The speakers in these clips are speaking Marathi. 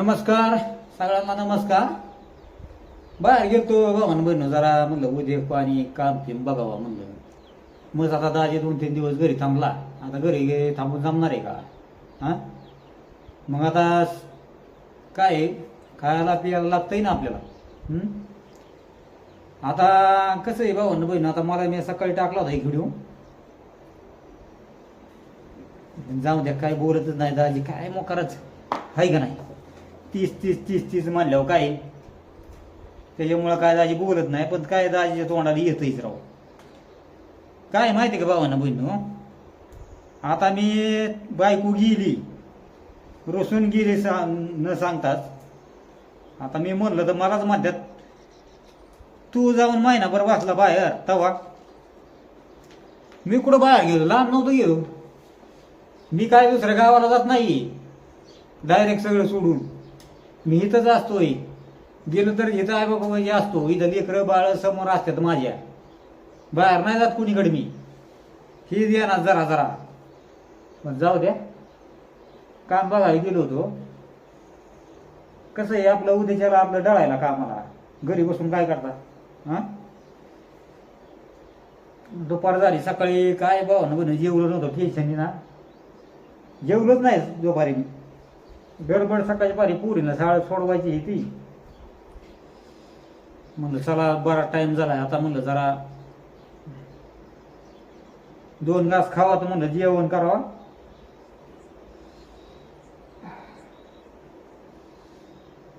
नमस्कार सगळ्यांना नमस्कार. बाहेर गेलतो भावानं बहिण जरा म्हणलं उद्या पाणी काम फिम बघावा म्हणलं. मग आता दाजी दोन तीन दिवस घरी थांबला. आता घरी थांबून जमणार आहे का? हां? मग आता काय खायला पियाला लागतंय ना आपल्याला. आता कसं आहे भावानं बहिण आता मला मी सकाळी टाकला होता एक व्हिडिओ जाऊ द्या काय बोलतच नाही दाजी काय मोकारच आहे का नाही? तीस तीस तीस तीस म्हणल्यावर काय? त्याच्यामुळं काय दाजी बोलत नाही पण काय दाजीच्या तोंडाला येतच राव. काय माहिती का भावांना बहिण आता मी बायको गेली रोसून गेली सा न सांगताच. आता मी म्हणलं तर मलाच म्हणतात तू जाऊन महिनाभर बसला बाहेर तवा. मी कुठं बाहेर गेलो? लांब नव्हतं गेलो. मी काय दुसऱ्या गावाला जात नाही. डायरेक्ट सगळं सोडून. मी इथंच असतोय. गेलो तर इथं आहे बाबा म्हणजे असतो. इथं लेकरं बाळ समोर असतात माझ्या. बाहेर नाही जात कुणीकडे मी. ही द्या ना जरा जरा. पण जाऊ द्या. काम बघायला गेलो होतो. कसं आहे आपलं उद्याच्याला आपलं डळायला कामाला. घरी बसून काय करता? हां? दुपार झाली सकाळी काय भावनं ना बन जेवलो नव्हतं टेन्शन ना. जेवलोच नाही दुपारी मी. गडबड सकाळची पारी पुरीला शाळा सोडवायची ही ती. म्हणलं चला बरा टाइम झालाय. आता म्हणलं जरा दोन घास खावा तर म्हणलं जेवण करावा.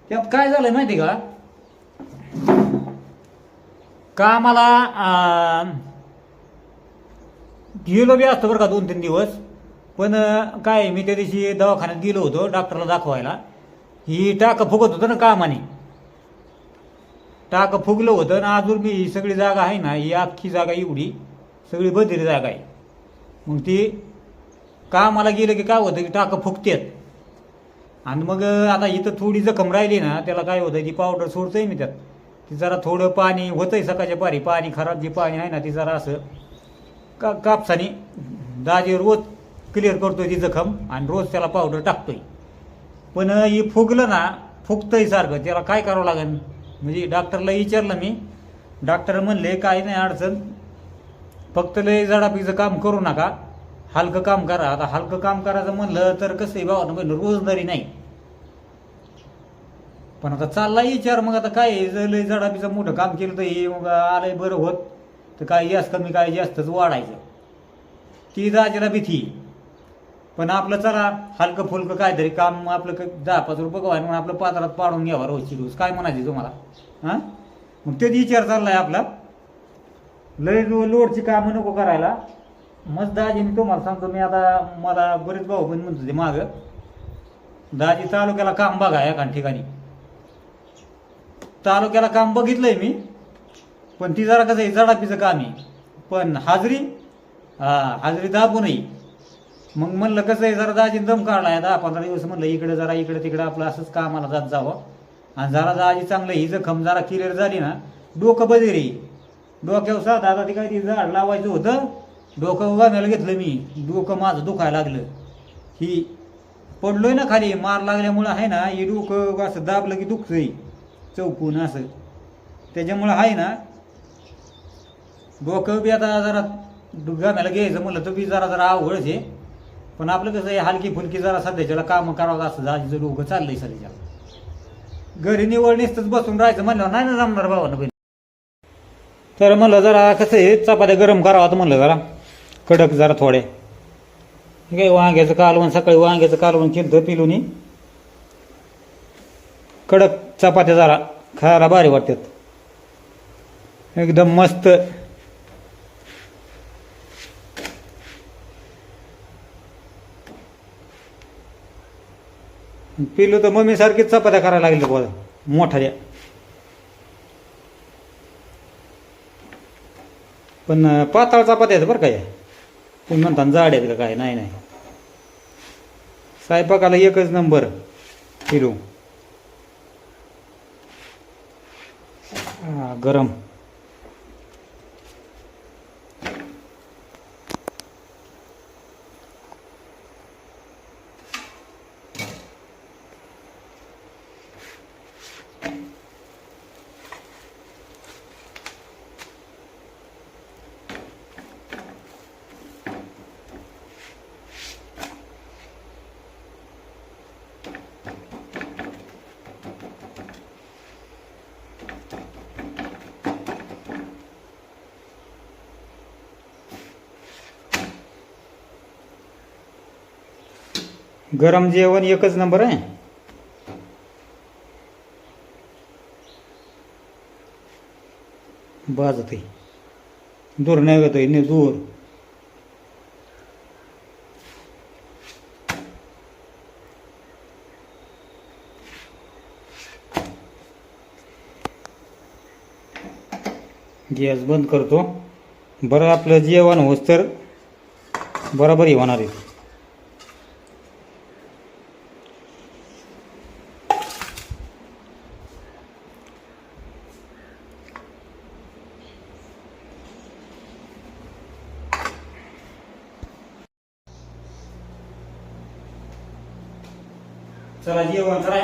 त्यात काय झालंय माहिती का? का मला गेलो बी असतो बरं का दोन तीन दिवस. पण काय मी त्या दिवशी दवाखान्यात गेलो होतो डॉक्टरला दाखवायला. ही टाकं फुगत होतं ना कामाने. टाकं फुगलं होतं आणि अजून मी ही सगळी जागा आहे ना ही अख्खी जागा एवढी सगळी बधिरी जागा आहे. मग ती कामाला गेलं की काय होतं की टाकं फुगतेत आणि मग आता इथं थोडी जखम राहिली ना त्याला काय होतं ती पावडर सोडतंय मी त्यात. ती जरा थोडं पाणी होतंय सकाळच्या पारी पाणी खराब जे पाणी आहे ना ती जरा असं का कापसाने दाजेवर रोज क्लिअर करतोय ती जखम आणि रोज त्याला पावडर टाकतोय. पण हे फुगलं ना फुगतंय सारखं. त्याला काय करावं लागेल म्हणजे डॉक्टरला विचारलं मी. डॉक्टर म्हणले काय नाही अडचण. फक्त लय जडापीचं काम करू नका. हलकं काम करा. आता हलकं काम करायचं म्हणलं तर कसं आहे भावा बहिण रोजदारी नाही. पण आता चालला विचार. मग आता काय जर लय जडापीचं मोठं काम केलं तर हे मग आलंय बरं होत. तर काय जास्त कमी काय जास्तच वाढायचं. ती जायला भीती. पण आपलं चला हलकं फुलकं काहीतरी काम आपलं क- दहा पाच रुपये गव्हा म्हणून आपलं पात्रात पाडून घ्यावा रोजची रोज काय म्हणायची तुम्हाला? हां? मग तेच विचार चाललाय आपला. लय लोडची कामं नको करायला. मस्त दाजीने तुम्हाला सांगतो मी आता मला बरेच भाऊ बहीण म्हणतो ते मागं. दाजी तालुक्याला काम बघा एका ठिकाणी. तालुक्याला काम बघितलंय मी पण ती जरा कसं आहे जडापीचं काम आहे. पण हाजरी हा हाजरी दाबू मग म्हणलं कसं आहे जरा दाजी दम काढलाय दहा पंधरा दिवस म्हणलं इकडे जरा इकडे तिकडे आपलं असंच कामाला जात जावं. आणि जरा दाजी चांगलं ही जखम जरा क्लिअर झाली ना डोकं बदिरी डोक्यावर साधा आता ते काय ते झाड लावायचं होतं डोकं उगामायला घेतलं मी डोकं माझं दुखायला लागलं. ही पडलोय ना खाली मार लागल्यामुळं आहे ना हे डोकं असं दाबलं की दुखतंय चौकून असं. त्याच्यामुळं आहे ना डोकं बी आता जरा गाम्याला घ्यायचं म्हणलं तर बी जरा जरा अवघडच आहे. पण आपलं कसं आहे हलकी फुलकी जरा सध्याच्याला काम करावं असं दाजीचं डोकं चाललंय सध्याच्याला घरी निवड निसतच बसून राहायचं म्हणलं नाही ना जमणार भावानं बहिणी तर म्हणलं जरा कसं आहे चपात्या गरम करावं तर म्हणलं जरा. कडक जरा थोडे. काही काय वांग्याचं कालवण सकाळी वांग्याचं कालवण केलं पिलून. कडक चपात्या जरा खायला भारी वाटतात. एकदम मस्त पिलू तर मम्मीसारखीच चपात्या करायला लागली बोला मोठा द्या. पण पाताळ चपात्या आहेत बरं काय तुम्ही म्हणता जाड आहेत का काय? नाही नाही. स्वयंपाकाला एकच नंबर पिलू गरम. गरम जेवण एकच नंबर आहे. बाजत दूर नाही येतोय नाही दूर. गॅस बंद करतो. बरं आपलं जेवण होस तर बरोबर होणार आहे. चला जेवण कराय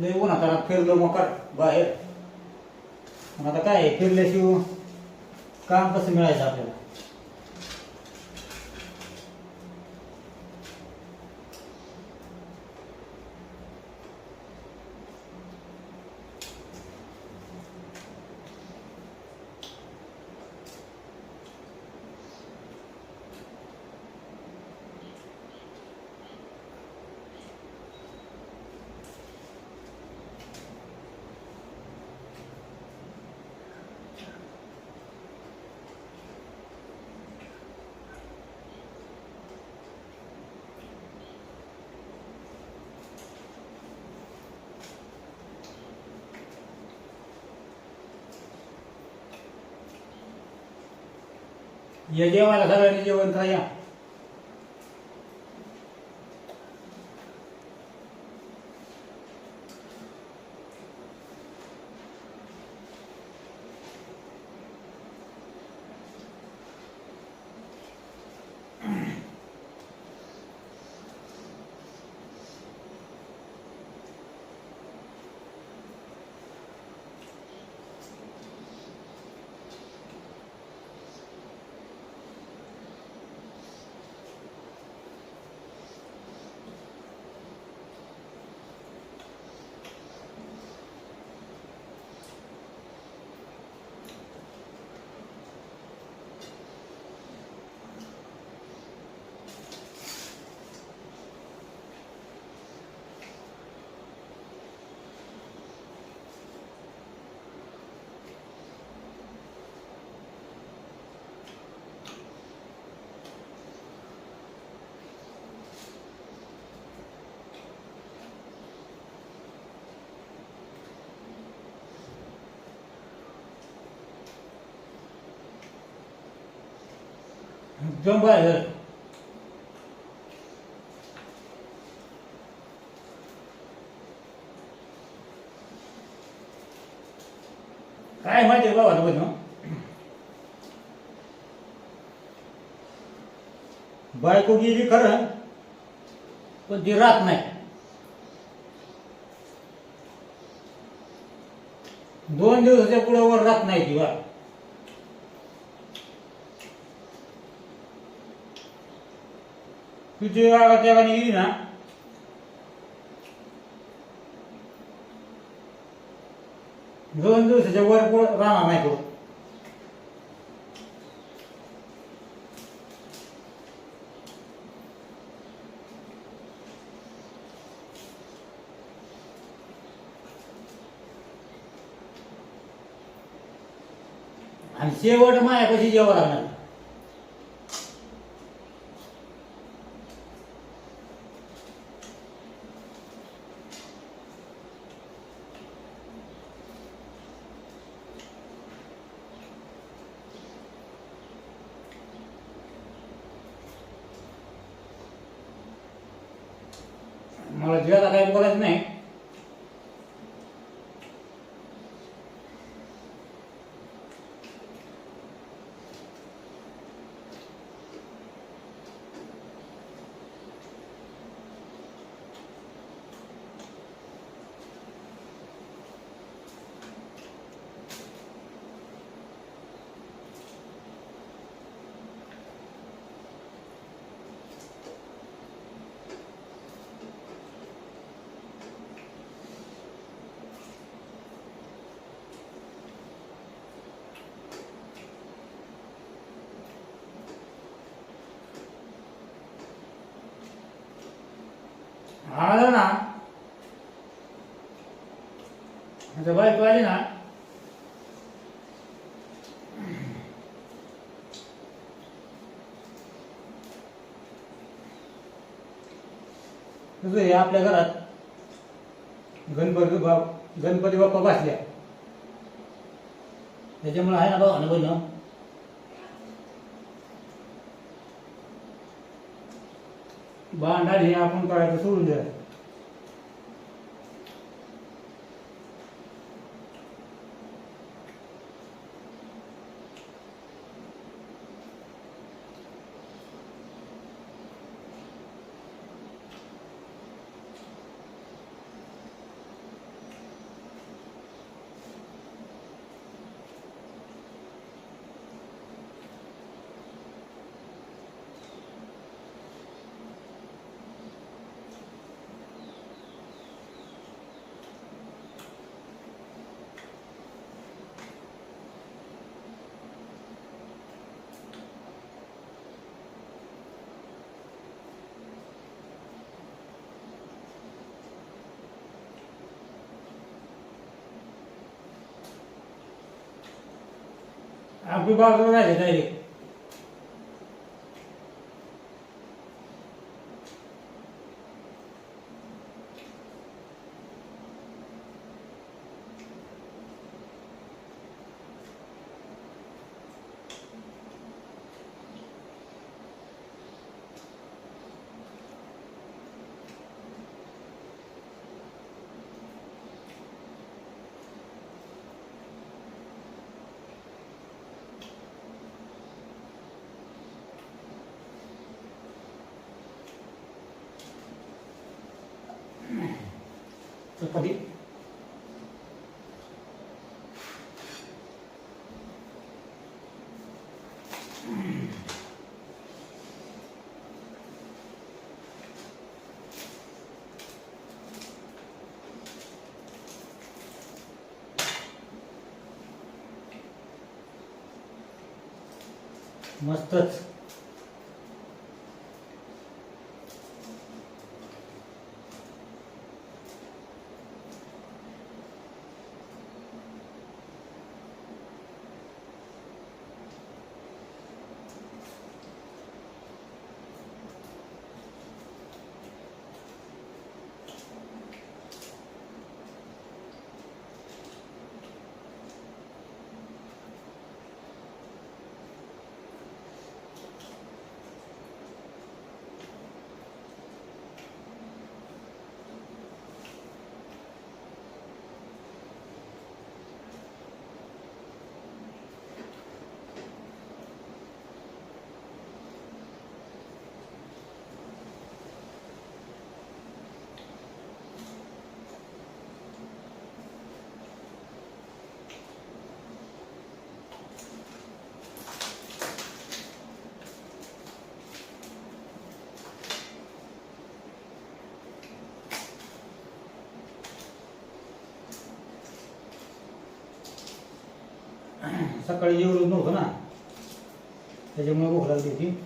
लय ऊन आता फिरलो मोकार बाहेर मग आता काय आहे, फिरल्याशिवाय काम कसं मिळायचं आपल्याला या जेवायला सगळ्यांनी जेवण करा या जम काय माहिती आहे बाबा बघ बायको गेली खरं पण ती राहत नाही. दोन दिवसाच्या पुढे वर राहत नाही ती बा. तुझी वागा त्या गेली ना दोन दिवसाच्या वर पुढे राहणार नाही पुढं आणि शेवट मायापाशी जेव्हा लागणार मला जेवायला काही बोलायचं नाही आलं ना? आता बायको आली ना? कसं हे आपल्या घरात गणपती बाप गणपती बाप्पा बसल्या. त्याच्यामुळे आहे ना भावानं बोलणं भांडार हे आपण करायचं सोडून द्या आपली बाजू राहिले முப்பத்தி મસ્ત જ सकाळी जेवलो नव्हतं ना. त्याच्यामुळे भूक लागली होती.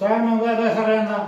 काय मग बाय बाय सगळ्यांना